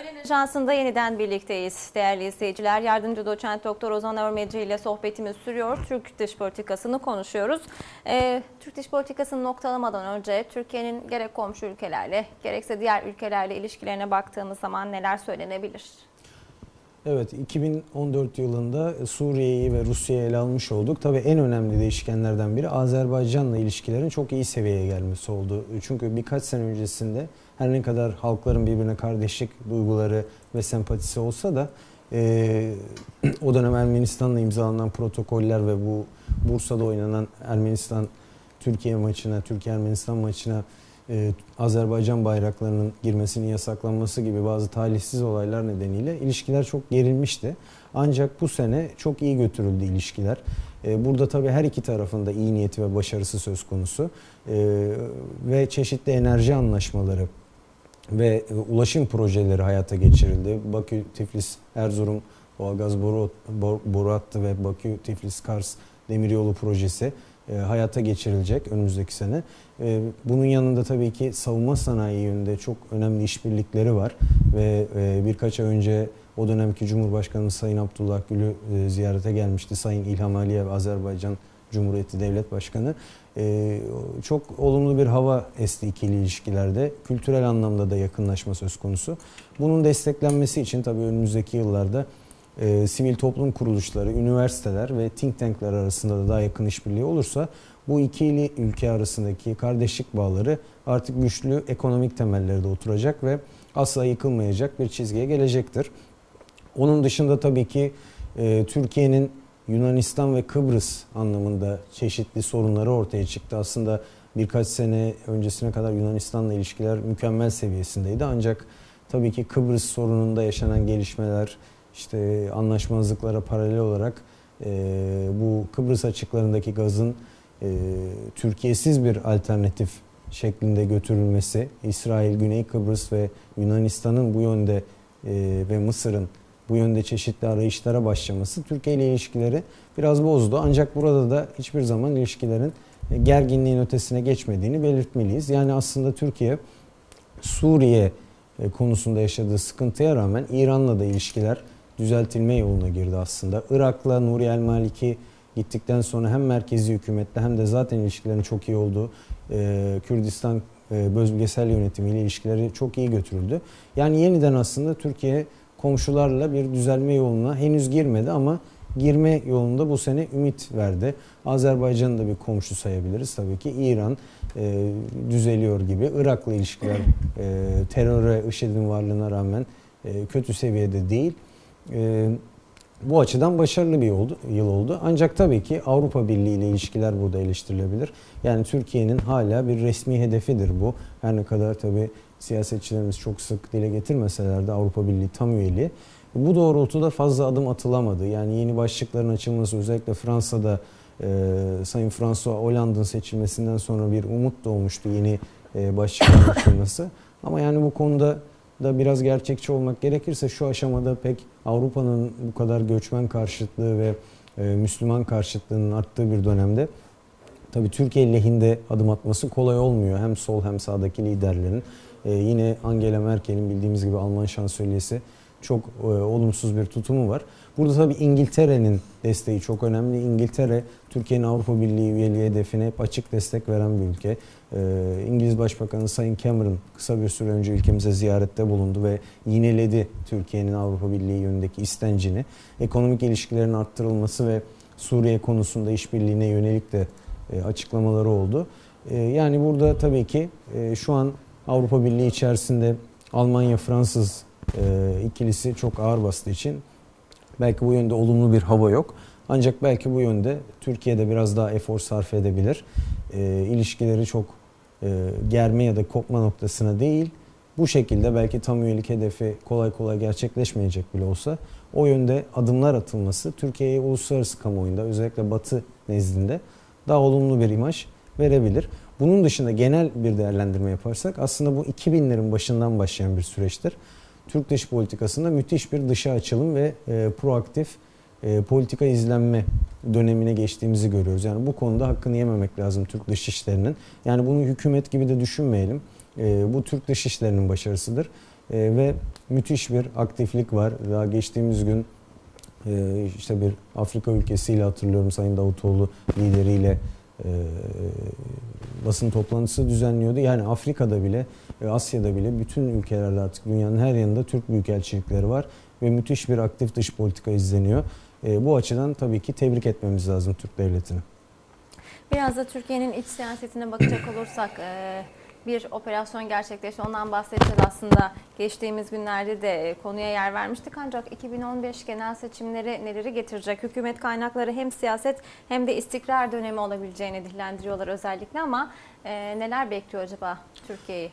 Öğlen Ajansı'nda yeniden birlikteyiz değerli izleyiciler. Yardımcı doçent doktor Ozan Örmeci ile sohbetimiz sürüyor. Türk dış politikasını konuşuyoruz. Ee, Türk dış politikasını noktalamadan önce Türkiye'nin gerek komşu ülkelerle gerekse diğer ülkelerle ilişkilerine baktığımız zaman neler söylenebilir? Evet 2014 yılında Suriye'yi ve Rusya'yı ele almış olduk. Tabii en önemli değişkenlerden biri Azerbaycan'la ilişkilerin çok iyi seviyeye gelmesi oldu. Çünkü birkaç sene öncesinde her ne kadar halkların birbirine kardeşlik duyguları ve sempatisi olsa da e, o dönem Ermenistan'la imzalanan protokoller ve bu Bursa'da oynanan Ermenistan Türkiye maçına, Türkiye Ermenistan maçına e, Azerbaycan bayraklarının girmesinin yasaklanması gibi bazı talihsiz olaylar nedeniyle ilişkiler çok gerilmişti. Ancak bu sene çok iyi götürüldü ilişkiler. E, burada tabii her iki tarafında iyi niyeti ve başarısı söz konusu. E, ve çeşitli enerji anlaşmaları ve ulaşım projeleri hayata geçirildi. Bakü, Tiflis, Erzurum, Doğalgaz boru, boru hattı ve Bakü, Tiflis, Kars demiryolu projesi e, hayata geçirilecek önümüzdeki sene. E, bunun yanında tabii ki savunma sanayi yönünde çok önemli işbirlikleri var ve e, birkaç ay önce o dönemki Cumhurbaşkanı Sayın Abdullah Gül'ü e, ziyarete gelmişti. Sayın İlham Aliyev Azerbaycan Cumhuriyeti Devlet Başkanı. Ee, çok olumlu bir hava esti ikili ilişkilerde. Kültürel anlamda da yakınlaşma söz konusu. Bunun desteklenmesi için tabii önümüzdeki yıllarda e, sivil toplum kuruluşları, üniversiteler ve think tankler arasında da daha yakın işbirliği olursa bu ikili ülke arasındaki kardeşlik bağları artık güçlü ekonomik temellerde oturacak ve asla yıkılmayacak bir çizgiye gelecektir. Onun dışında tabii ki e, Türkiye'nin Yunanistan ve Kıbrıs anlamında çeşitli sorunları ortaya çıktı. Aslında birkaç sene öncesine kadar Yunanistan'la ilişkiler mükemmel seviyesindeydi. Ancak tabii ki Kıbrıs sorununda yaşanan gelişmeler, işte anlaşmazlıklara paralel olarak e, bu Kıbrıs açıklarındaki gazın e, Türkiye'siz bir alternatif şeklinde götürülmesi, İsrail, Güney Kıbrıs ve Yunanistan'ın bu yönde e, ve Mısır'ın bu yönde çeşitli arayışlara başlaması Türkiye ile ilişkileri biraz bozdu. Ancak burada da hiçbir zaman ilişkilerin gerginliğin ötesine geçmediğini belirtmeliyiz. Yani aslında Türkiye Suriye e, konusunda yaşadığı sıkıntıya rağmen İran'la da ilişkiler düzeltilme yoluna girdi aslında. Irak'la Nuri El Maliki gittikten sonra hem merkezi hükümetle hem de zaten ilişkilerin çok iyi olduğu e, Kürdistan e, bölgesel yönetimiyle ilişkileri çok iyi götürüldü. Yani yeniden aslında Türkiye komşularla bir düzelme yoluna henüz girmedi ama girme yolunda bu sene ümit verdi. Azerbaycan'ı da bir komşu sayabiliriz tabii ki. İran e, düzeliyor gibi. Irak'la ilişkiler e, teröre, IŞİD'in varlığına rağmen e, kötü seviyede değil. E, bu açıdan başarılı bir yoldu, yıl oldu. Ancak tabii ki Avrupa Birliği ile ilişkiler burada eleştirilebilir. Yani Türkiye'nin hala bir resmi hedefidir bu. Her ne kadar tabii siyasetçilerimiz çok sık dile getirmeseler de Avrupa Birliği tam üyeliği. Bu doğrultuda fazla adım atılamadı. Yani yeni başlıkların açılması özellikle Fransa'da e, Sayın François Hollande'ın seçilmesinden sonra bir umut doğmuştu yeni e, başlıkların açılması. Ama yani bu konuda da biraz gerçekçi olmak gerekirse şu aşamada pek Avrupa'nın bu kadar göçmen karşıtlığı ve e, Müslüman karşıtlığının arttığı bir dönemde tabii Türkiye lehinde adım atması kolay olmuyor. Hem sol hem sağdaki liderlerin. E, yine Angela Merkel'in bildiğimiz gibi Alman şansölyesi çok e, olumsuz bir tutumu var. Burada tabii İngiltere'nin desteği çok önemli. İngiltere Türkiye'nin Avrupa Birliği üyeliği hedefine hep açık destek veren bir ülke. E, İngiliz Başbakanı Sayın Cameron kısa bir süre önce ülkemize ziyarette bulundu ve yineledi Türkiye'nin Avrupa Birliği yönündeki istencini. Ekonomik ilişkilerin arttırılması ve Suriye konusunda işbirliğine yönelik de e, açıklamaları oldu. E, yani burada tabii ki e, şu an Avrupa Birliği içerisinde Almanya-Fransız e, ikilisi çok ağır bastığı için belki bu yönde olumlu bir hava yok. Ancak belki bu yönde Türkiye'de biraz daha efor sarf edebilir. E, ilişkileri çok e, germe ya da kopma noktasına değil. Bu şekilde belki tam üyelik hedefi kolay kolay gerçekleşmeyecek bile olsa o yönde adımlar atılması Türkiye'ye uluslararası kamuoyunda özellikle Batı nezdinde daha olumlu bir imaj verebilir. Bunun dışında genel bir değerlendirme yaparsak aslında bu 2000'lerin başından başlayan bir süreçtir. Türk dış politikasında müthiş bir dışa açılım ve e, proaktif e, politika izlenme dönemine geçtiğimizi görüyoruz. Yani bu konuda hakkını yememek lazım Türk dışişlerinin. Yani bunu hükümet gibi de düşünmeyelim. E, bu Türk dışişlerinin başarısıdır. E, ve müthiş bir aktiflik var. Daha geçtiğimiz gün e, işte bir Afrika ülkesiyle hatırlıyorum Sayın Davutoğlu lideriyle e, basın toplantısı düzenliyordu. Yani Afrika'da bile, e, Asya'da bile bütün ülkelerde artık dünyanın her yanında Türk büyükelçilikleri var ve müthiş bir aktif dış politika izleniyor. E, bu açıdan tabii ki tebrik etmemiz lazım Türk devletini. Biraz da Türkiye'nin iç siyasetine bakacak olursak e, bir operasyon gerçekleşti. Ondan bahsedeceğiz aslında. Geçtiğimiz günlerde de konuya yer vermiştik. Ancak 2015 genel seçimleri neleri getirecek? Hükümet kaynakları hem siyaset hem de istikrar dönemi olabileceğini dillendiriyorlar özellikle ama e, neler bekliyor acaba Türkiye'yi?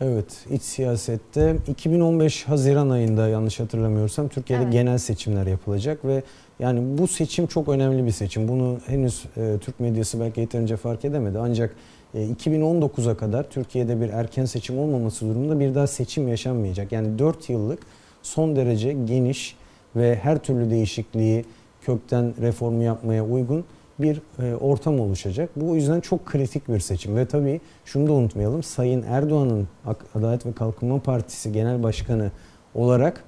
Evet, iç siyasette 2015 Haziran ayında yanlış hatırlamıyorsam Türkiye'de Evet. genel seçimler yapılacak ve yani bu seçim çok önemli bir seçim. Bunu henüz e, Türk medyası belki yeterince fark edemedi. Ancak e, 2019'a kadar Türkiye'de bir erken seçim olmaması durumunda bir daha seçim yaşanmayacak. Yani 4 yıllık son derece geniş ve her türlü değişikliği kökten reformu yapmaya uygun bir e, ortam oluşacak. Bu o yüzden çok kritik bir seçim ve tabii şunu da unutmayalım. Sayın Erdoğan'ın Adalet ve Kalkınma Partisi Genel Başkanı olarak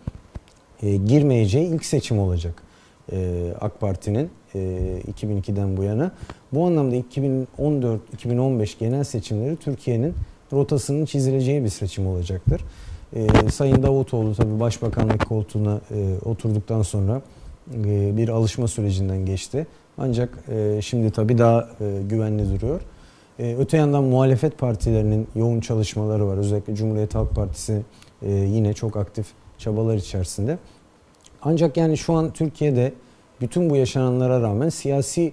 e, girmeyeceği ilk seçim olacak. E, AK Parti'nin e, 2002'den bu yana. Bu anlamda 2014-2015 genel seçimleri Türkiye'nin rotasının çizileceği bir seçim olacaktır. E, Sayın Davutoğlu tabii başbakanlık koltuğuna e, oturduktan sonra e, bir alışma sürecinden geçti. Ancak e, şimdi tabii daha e, güvenli duruyor. E, öte yandan muhalefet partilerinin yoğun çalışmaları var. Özellikle Cumhuriyet Halk Partisi e, yine çok aktif çabalar içerisinde. Ancak yani şu an Türkiye'de bütün bu yaşananlara rağmen siyasi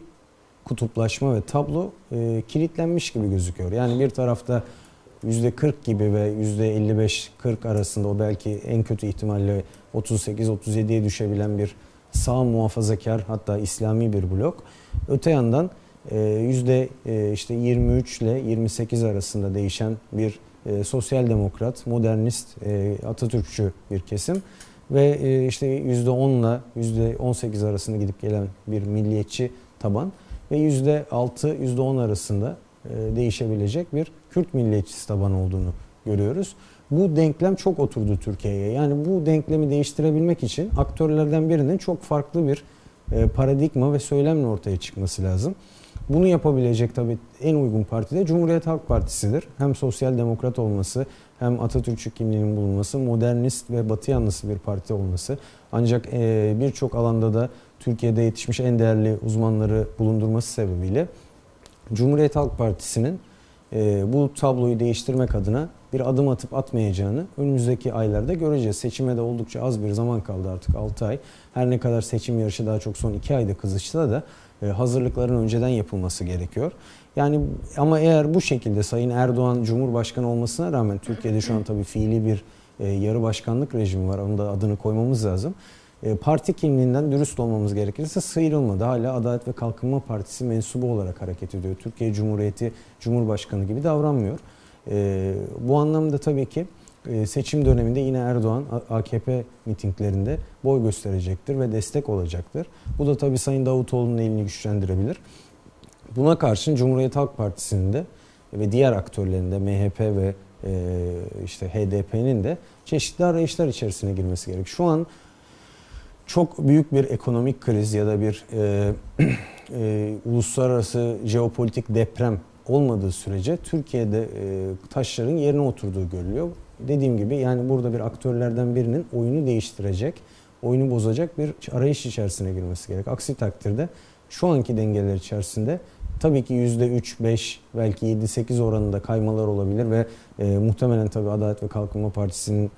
kutuplaşma ve tablo e, kilitlenmiş gibi gözüküyor. Yani bir tarafta %40 gibi ve %55-40 arasında o belki en kötü ihtimalle 38-37'ye düşebilen bir sağ muhafazakar hatta İslami bir blok. Öte yandan e, yüzde e, işte 23 ile 28 arasında değişen bir e, sosyal demokrat, modernist, Atatürkçü bir kesim ve e, işte yüzde 10 ile yüzde 18 arasında gidip gelen bir milliyetçi taban ve yüzde 6 yüzde 10 arasında e, değişebilecek bir Kürt milliyetçisi taban olduğunu görüyoruz. Bu denklem çok oturdu Türkiye'ye. Yani bu denklemi değiştirebilmek için aktörlerden birinin çok farklı bir e, paradigma ve söylemle ortaya çıkması lazım. Bunu yapabilecek tabii en uygun parti de Cumhuriyet Halk Partisi'dir. Hem sosyal demokrat olması hem Atatürkçü kimliğinin bulunması, modernist ve batı yanlısı bir parti olması. Ancak e, birçok alanda da Türkiye'de yetişmiş en değerli uzmanları bulundurması sebebiyle Cumhuriyet Halk Partisi'nin e, bu tabloyu değiştirmek adına bir adım atıp atmayacağını önümüzdeki aylarda göreceğiz. Seçime de oldukça az bir zaman kaldı artık 6 ay. Her ne kadar seçim yarışı daha çok son 2 ayda kızışsa da e, hazırlıkların önceden yapılması gerekiyor. Yani ama eğer bu şekilde Sayın Erdoğan Cumhurbaşkanı olmasına rağmen Türkiye'de şu an tabii fiili bir e, yarı başkanlık rejimi var. Onun da adını koymamız lazım. E, parti kimliğinden dürüst olmamız gerekirse sıyrılmadı. Hala Adalet ve Kalkınma Partisi mensubu olarak hareket ediyor. Türkiye Cumhuriyeti Cumhurbaşkanı gibi davranmıyor. E, bu anlamda tabii ki e, seçim döneminde yine Erdoğan AKP mitinglerinde boy gösterecektir ve destek olacaktır. Bu da tabii Sayın Davutoğlu'nun elini güçlendirebilir. Buna karşın Cumhuriyet Halk Partisi'nin de ve diğer aktörlerin de MHP ve e, işte HDP'nin de çeşitli arayışlar içerisine girmesi gerek. Şu an çok büyük bir ekonomik kriz ya da bir e, e, uluslararası jeopolitik deprem olmadığı sürece Türkiye'de e, taşların yerine oturduğu görülüyor. Dediğim gibi yani burada bir aktörlerden birinin oyunu değiştirecek, oyunu bozacak bir arayış içerisine girmesi gerek. Aksi takdirde şu anki dengeler içerisinde tabii ki %3, 5 belki 7, 8 oranında kaymalar olabilir ve e, muhtemelen tabii Adalet ve Kalkınma Partisi'nin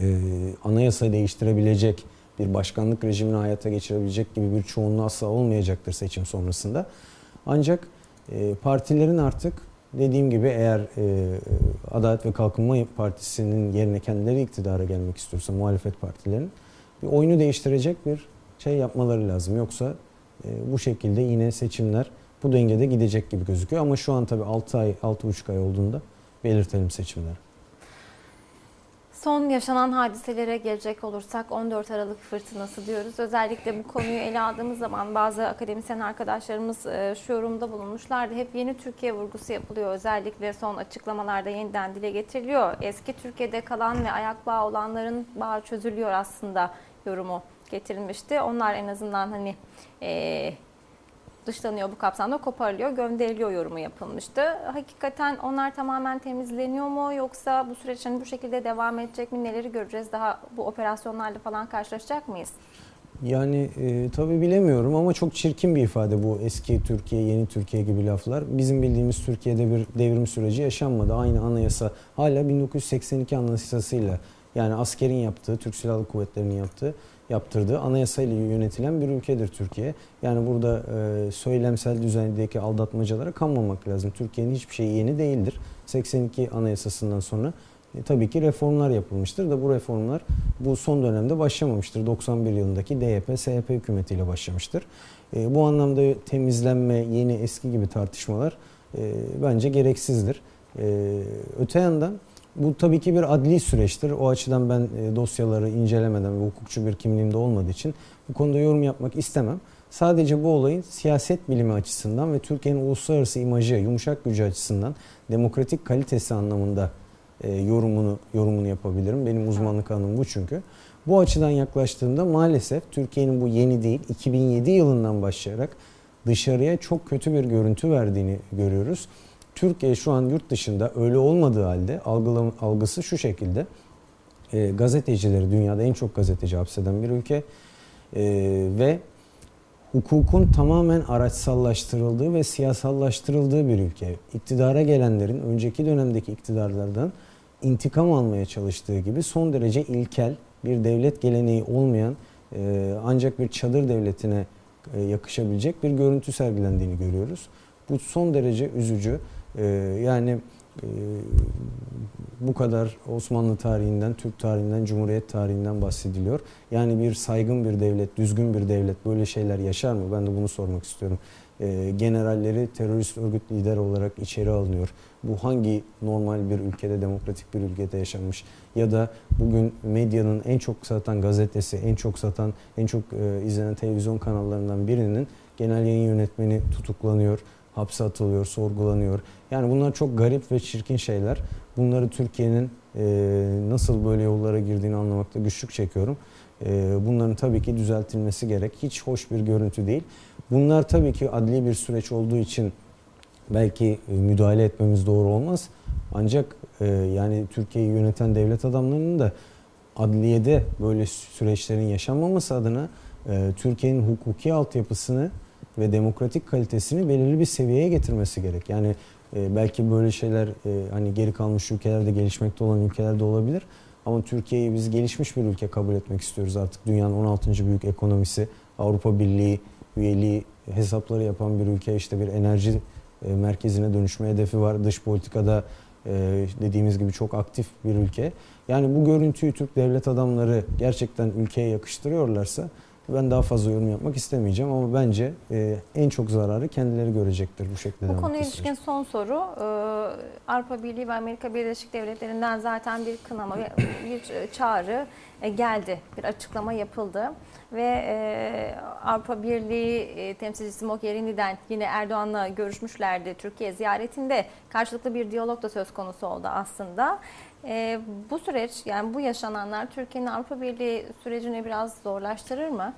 e, anayasa değiştirebilecek bir başkanlık rejimini hayata geçirebilecek gibi bir çoğunluğu asla olmayacaktır seçim sonrasında. Ancak e, partilerin artık dediğim gibi eğer e, Adalet ve Kalkınma Partisi'nin yerine kendileri iktidara gelmek istiyorsa muhalefet partilerin bir oyunu değiştirecek bir şey yapmaları lazım. Yoksa e, bu şekilde yine seçimler bu dengede gidecek gibi gözüküyor. Ama şu an tabii 6 ay, 6,5 ay olduğunda belirtelim seçimler. Son yaşanan hadiselere gelecek olursak 14 Aralık fırtınası diyoruz. Özellikle bu konuyu ele aldığımız zaman bazı akademisyen arkadaşlarımız e, şu yorumda bulunmuşlardı. Hep yeni Türkiye vurgusu yapılıyor. Özellikle son açıklamalarda yeniden dile getiriliyor. Eski Türkiye'de kalan ve ayak bağı olanların bağı çözülüyor aslında yorumu getirilmişti. Onlar en azından hani e, dışlanıyor bu kapsamda koparılıyor, gönderiliyor yorumu yapılmıştı. Hakikaten onlar tamamen temizleniyor mu yoksa bu süreçin bu şekilde devam edecek mi? Neleri göreceğiz? Daha bu operasyonlarla falan karşılaşacak mıyız? Yani e, tabii bilemiyorum ama çok çirkin bir ifade bu eski Türkiye, yeni Türkiye gibi laflar. Bizim bildiğimiz Türkiye'de bir devrim süreci yaşanmadı. Aynı anayasa hala 1982 anayasasıyla yani askerin yaptığı, Türk Silahlı Kuvvetleri'nin yaptığı yaptırdığı anayasayla yönetilen bir ülkedir Türkiye. Yani burada e, söylemsel düzendeki aldatmacalara kanmamak lazım. Türkiye'nin hiçbir şeyi yeni değildir. 82 anayasasından sonra e, tabii ki reformlar yapılmıştır da bu reformlar bu son dönemde başlamamıştır. 91 yılındaki DYP-SYP hükümetiyle başlamıştır. E, bu anlamda temizlenme, yeni eski gibi tartışmalar e, bence gereksizdir. E, öte yandan bu tabii ki bir adli süreçtir. O açıdan ben e, dosyaları incelemeden ve hukukçu bir kimliğimde olmadığı için bu konuda yorum yapmak istemem. Sadece bu olayın siyaset bilimi açısından ve Türkiye'nin uluslararası imajı, yumuşak gücü açısından demokratik kalitesi anlamında e, yorumunu yorumunu yapabilirim. Benim uzmanlık alanım bu çünkü. Bu açıdan yaklaştığımda maalesef Türkiye'nin bu yeni değil 2007 yılından başlayarak dışarıya çok kötü bir görüntü verdiğini görüyoruz. Türkiye şu an yurt dışında öyle olmadığı halde algılam, algısı şu şekilde. E, gazetecileri dünyada en çok gazeteci hapseden bir ülke e, ve hukukun tamamen araçsallaştırıldığı ve siyasallaştırıldığı bir ülke. İktidara gelenlerin önceki dönemdeki iktidarlardan intikam almaya çalıştığı gibi son derece ilkel bir devlet geleneği olmayan e, ancak bir çadır devletine e, yakışabilecek bir görüntü sergilendiğini görüyoruz. Bu son derece üzücü. Ee, yani e, bu kadar Osmanlı tarihinden, Türk tarihinden, Cumhuriyet tarihinden bahsediliyor. Yani bir saygın bir devlet, düzgün bir devlet böyle şeyler yaşar mı? Ben de bunu sormak istiyorum. Ee, generalleri terörist örgüt lideri olarak içeri alınıyor. Bu hangi normal bir ülkede, demokratik bir ülkede yaşanmış? Ya da bugün medyanın en çok satan gazetesi, en çok satan, en çok e, izlenen televizyon kanallarından birinin genel yayın yönetmeni tutuklanıyor hapse atılıyor, sorgulanıyor. Yani bunlar çok garip ve çirkin şeyler. Bunları Türkiye'nin e, nasıl böyle yollara girdiğini anlamakta güçlük çekiyorum. E, bunların tabii ki düzeltilmesi gerek. Hiç hoş bir görüntü değil. Bunlar tabii ki adli bir süreç olduğu için belki e, müdahale etmemiz doğru olmaz. Ancak e, yani Türkiye'yi yöneten devlet adamlarının da adliyede böyle süreçlerin yaşanmaması adına e, Türkiye'nin hukuki altyapısını ve demokratik kalitesini belirli bir seviyeye getirmesi gerek. Yani e, belki böyle şeyler e, hani geri kalmış ülkelerde gelişmekte olan ülkelerde olabilir. Ama Türkiye'yi biz gelişmiş bir ülke kabul etmek istiyoruz artık. Dünyanın 16. büyük ekonomisi, Avrupa Birliği üyeliği hesapları yapan bir ülke işte bir enerji e, merkezine dönüşme hedefi var. Dış politikada e, dediğimiz gibi çok aktif bir ülke. Yani bu görüntüyü Türk devlet adamları gerçekten ülkeye yakıştırıyorlarsa ben daha fazla yorum yapmak istemeyeceğim ama bence e, en çok zararı kendileri görecektir bu şekilde. Bu konuya ilişkin son soru. Ee, Avrupa Birliği ve Amerika Birleşik Devletleri'nden zaten bir kınama, bir çağrı e, geldi. Bir açıklama yapıldı. Ve e, Avrupa Birliği e, temsilcisi Mogherini'den yine Erdoğan'la görüşmüşlerdi Türkiye ziyaretinde. Karşılıklı bir diyalog da söz konusu oldu aslında. E, bu süreç yani bu yaşananlar Türkiye'nin Avrupa Birliği sürecini biraz zorlaştırır mı?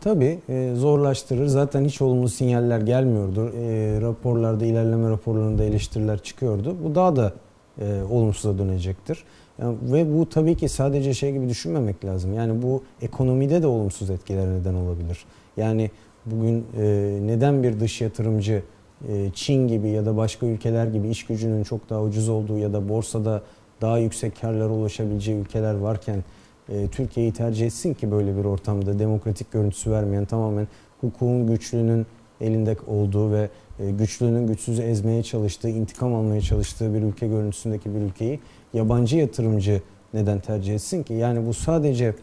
Tabii e, zorlaştırır. Zaten hiç olumlu sinyaller gelmiyordu. E, raporlarda, ilerleme raporlarında eleştiriler çıkıyordu. Bu daha da e, olumsuza dönecektir. Yani, ve bu tabii ki sadece şey gibi düşünmemek lazım. Yani bu ekonomide de olumsuz etkiler neden olabilir. Yani bugün e, neden bir dış yatırımcı e, Çin gibi ya da başka ülkeler gibi iş gücünün çok daha ucuz olduğu ya da borsada daha yüksek karlara ulaşabileceği ülkeler varken e, Türkiye'yi tercih etsin ki böyle bir ortamda demokratik görüntüsü vermeyen tamamen hukukun güçlünün elinde olduğu ve e, güçlünün güçsüzü ezmeye çalıştığı, intikam almaya çalıştığı bir ülke görüntüsündeki bir ülkeyi yabancı yatırımcı neden tercih etsin ki? Yani bu sadece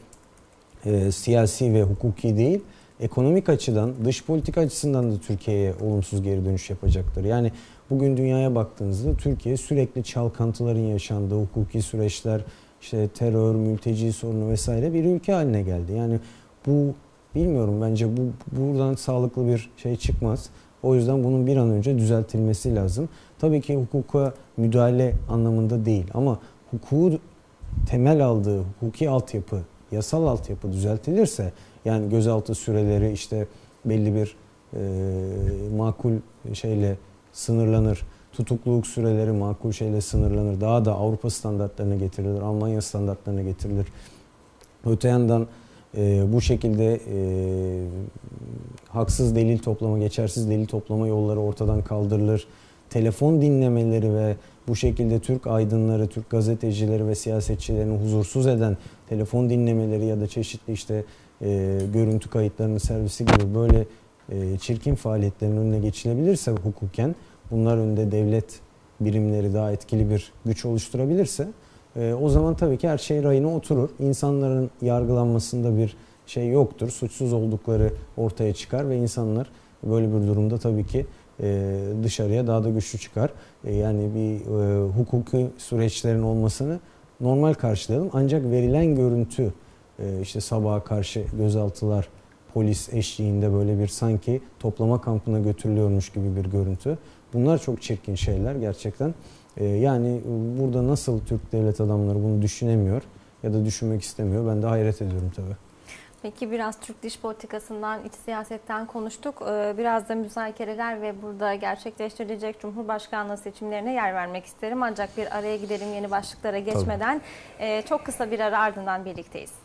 e, siyasi ve hukuki değil, ekonomik açıdan, dış politika açısından da Türkiye'ye olumsuz geri dönüş yapacaktır. Yani bugün dünyaya baktığınızda Türkiye sürekli çalkantıların yaşandığı, hukuki süreçler, işte terör, mülteci sorunu vesaire bir ülke haline geldi. Yani bu bilmiyorum bence bu buradan sağlıklı bir şey çıkmaz. O yüzden bunun bir an önce düzeltilmesi lazım. Tabii ki hukuka müdahale anlamında değil ama hukuku temel aldığı hukuki altyapı, yasal altyapı düzeltilirse yani gözaltı süreleri işte belli bir e, makul şeyle sınırlanır. Tutukluluk süreleri makul şeyle sınırlanır. Daha da Avrupa standartlarına getirilir, Almanya standartlarına getirilir. Öte yandan e, bu şekilde e, haksız delil toplama, geçersiz delil toplama yolları ortadan kaldırılır. Telefon dinlemeleri ve bu şekilde Türk aydınları, Türk gazetecileri ve siyasetçilerini huzursuz eden telefon dinlemeleri ya da çeşitli işte e, görüntü kayıtlarının servisi gibi böyle e, çirkin faaliyetlerin önüne geçilebilirse hukuken bunlar önünde devlet birimleri daha etkili bir güç oluşturabilirse e, o zaman tabii ki her şey rayına oturur. İnsanların yargılanmasında bir şey yoktur. Suçsuz oldukları ortaya çıkar ve insanlar böyle bir durumda tabii ki dışarıya daha da güçlü çıkar. E, yani bir e, hukuki süreçlerin olmasını normal karşılayalım. Ancak verilen görüntü e, işte sabaha karşı gözaltılar polis eşliğinde böyle bir sanki toplama kampına götürülüyormuş gibi bir görüntü. Bunlar çok çirkin şeyler gerçekten. E, yani burada nasıl Türk devlet adamları bunu düşünemiyor ya da düşünmek istemiyor ben de hayret ediyorum tabii. Peki biraz Türk dış politikasından, iç siyasetten konuştuk. Ee, Biraz da müzakereler ve burada gerçekleştirilecek Cumhurbaşkanlığı seçimlerine yer vermek isterim. Ancak bir araya gidelim yeni başlıklara geçmeden. Ee, Çok kısa bir ara ardından birlikteyiz.